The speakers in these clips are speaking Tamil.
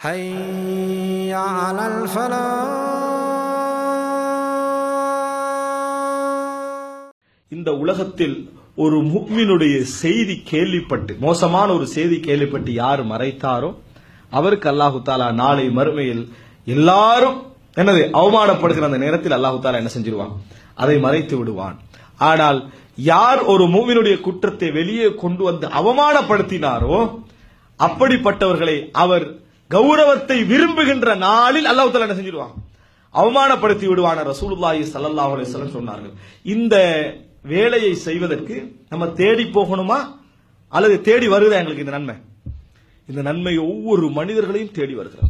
حي على الفلاح இந்த உலகத்தில் ஒரு முக்மினுடைய செய்தி கேள்விப்பட்டு மோசமான ஒரு செய்தி கேள்விப்பட்டு யார் மறைத்தாரோ அவருக்கு அல்லாஹு தாலா நாளை மறுமையில் எல்லாரும் என்னது அவமானப்படுகிற அந்த நேரத்தில் அல்லாஹு தாலா என்ன செஞ்சிருவான் அதை மறைத்து விடுவான் ஆனால் யார் ஒரு மூவினுடைய குற்றத்தை வெளியே கொண்டு வந்து அவமானப்படுத்தினாரோ அப்படிப்பட்டவர்களை அவர் கௌரவத்தை விரும்புகின்ற நாளில் அல்லாஹ் தலா என்ன செஞ்சிருவாங்க அவமானப்படுத்தி விடுவான. ரசூலுல்லாஹி ஸல்லல்லாஹு அலைஹி வஸல்லம் சொன்னார்கள். இந்த வேலையை செய்வதற்கு நம்ம தேடி போகணுமா? அல்லது தேடி வருதா எங்களுக்கு இந்த நன்மை? இந்த நன்மை ஒவ்வொரு மனிதர்களையும் தேடி வருகிறது.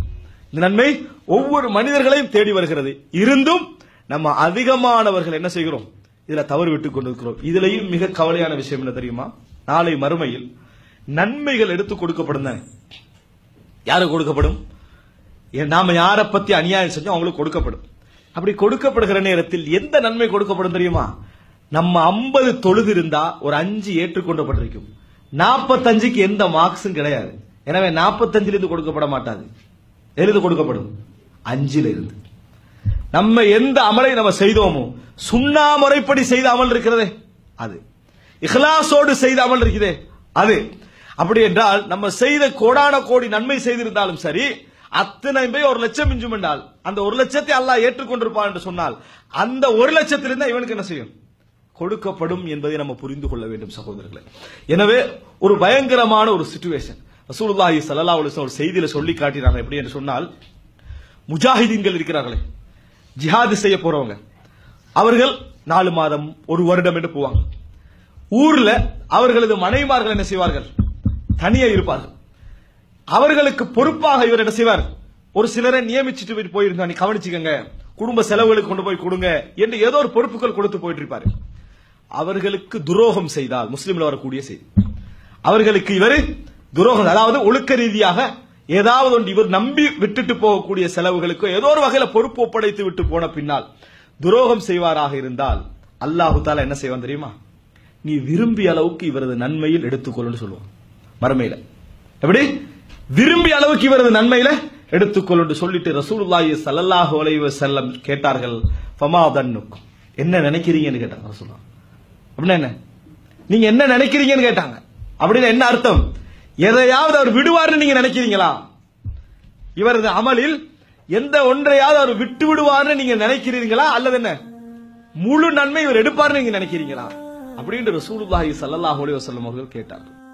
இந்த நன்மை ஒவ்வொரு மனிதர்களையும் தேடி வருகிறது. இருந்தும் நம்ம அதிகமானவர்கள் என்ன செய்கிறோம்? இதுல தவறு விட்டுக் கொண்டிருக்கிறோம். இதுலயும் மிக கவலையான விஷயம் என்ன தெரியுமா? நாளை மறுமையில் நன்மைகள் எடுத்து கொடுக்கப்படும் தானே யாருக்கு கொடுக்கப்படும்? நாம யாரை பத்தி அநியாயம் செஞ்சோம் அவங்களுக்கு கொடுக்கப்படும். அப்படி கொடுக்கப்படுகிற நேரத்தில் எந்த நன்மை கொடுக்கப்படும் தெரியுமா? நம்ம ஐம்பது தொழுது இருந்தா ஒரு அஞ்சு ஏற்றுக்கொண்டப்பட்டிருக்கும். நாற்பத்தஞ்சுக்கு எந்த மார்க்ஸும் கிடையாது. எனவே நாற்பத்தஞ்சிலிருந்து கொடுக்கப்பட மாட்டாது. எழுது கொடுக்கப்படும். அஞ்சில இருந்து நம்ம எந்த அமலை நம்ம செய்தோமோ சுண்ணா முறைப்படி செய்த அமல் இருக்கிறதே அது. இஹ்லாசோடு செய்த அமல் இருக்குதே அது. அப்படி என்றால் நம்ம செய்த கோடான கோடி நன்மை செய்திருந்தாலும் சரி அத்தனை பேர் ஒரு லட்சம் மிஞ்சும் என்றால் அந்த ஒரு லட்சத்தை அல்லாஹ் ஏற்றுக்கொண்டிருப்பான் என்று சொன்னால் அந்த ஒரு லட்சத்திலிருந்து இவனுக்கு என்ன செய்யும்? கொடுக்கப்படும் என்பதை நம்ம புரிந்து கொள்ள வேண்டும் சகோதரர்களே. எனவே ஒரு பயங்கரமான ஒரு சுச்சுவேஷன் ரசூலுல்லாஹி சல்லா அலைஹி ஒரு செய்தியில சொல்லி காட்டினாங்க. எப்படி என்று சொன்னால் முஜாஹிதீன்கள் இருக்கிறார்களே. ஜிஹாது செய்ய போறவங்க. அவர்கள் நாலு மாதம் ஒரு வருடம் என்று போவாங்க. ஊர்ல அவர்களது மனைவிமார்கள் என்ன செய்வார்கள்? தனியே இருப்பார்கள். அவர்களுக்கு பொறுப்பாக இவர் என்ன செய்வார்? ஒரு சிலரை நியமிச்சுட்டு போயிருந்தா நீ கவனிச்சுக்கங்க குடும்ப செலவுகளுக்கு கொண்டு போய் கொடுங்க என்று ஏதோ ஒரு பொறுப்புகள் கொடுத்து போயிட்டு இருப்பாரு அவர்களுக்கு துரோகம் செய்தால் முஸ்லிம்ல வரக்கூடிய செய்தி. அவர்களுக்கு இவர் துரோகம் அதாவது ஒழுக்க ரீதியாக ஏதாவது ஒன்று இவர் நம்பி விட்டுட்டு போகக்கூடிய செலவுகளுக்கு ஏதோ ஒரு வகையில பொறுப்பு ஒப்படைத்து விட்டு போன பின்னால் துரோகம் செய்வாராக இருந்தால் அல்லாஹு தாலா என்ன செய்வான் தெரியுமா? நீ விரும்பிய அளவுக்கு இவரது நன்மையில் எடுத்துக்கொள்ளுன்னு சொல்லுவான். மறுமையில. எப்படி? விரும்பிய அளவுக்கு இவரது நன்மையில எடுத்துக்கொள்ளு சொல்லிட்டு ரசூலுல்லாஹி ஸல்லல்லாஹு அலைஹி செல்லம் கேட்டார்கள் ஃபமா தன்னுக்கும். என்ன நினைக்கிறீங்கன்னு கேட்டாங்க ரசூலா அப்படின்னா என்ன? நீங்க என்ன நினைக்கிறீங்கன்னு கேட்டாங்க. அப்படின்னு என்ன அர்த்தம்? எதையாவது அவர் விடுவார்னு நீங்க நினைக்கிறீங்களா? இவரது அமலில் எந்த ஒன்றையாவது அவர் விட்டு விடுவார்னு நீங்க நினைக்கிறீங்களா அல்லது என்ன? முழு நன்மை இவர் எடுப்பார்னு நீங்க நினைக்கிறீங்களா? அப்படின்னு ரசூலுல்லாஹி ஸல்லல்லாஹு அலைஹி வஸல்லம் அவர்கள் கேட்டார்கள்.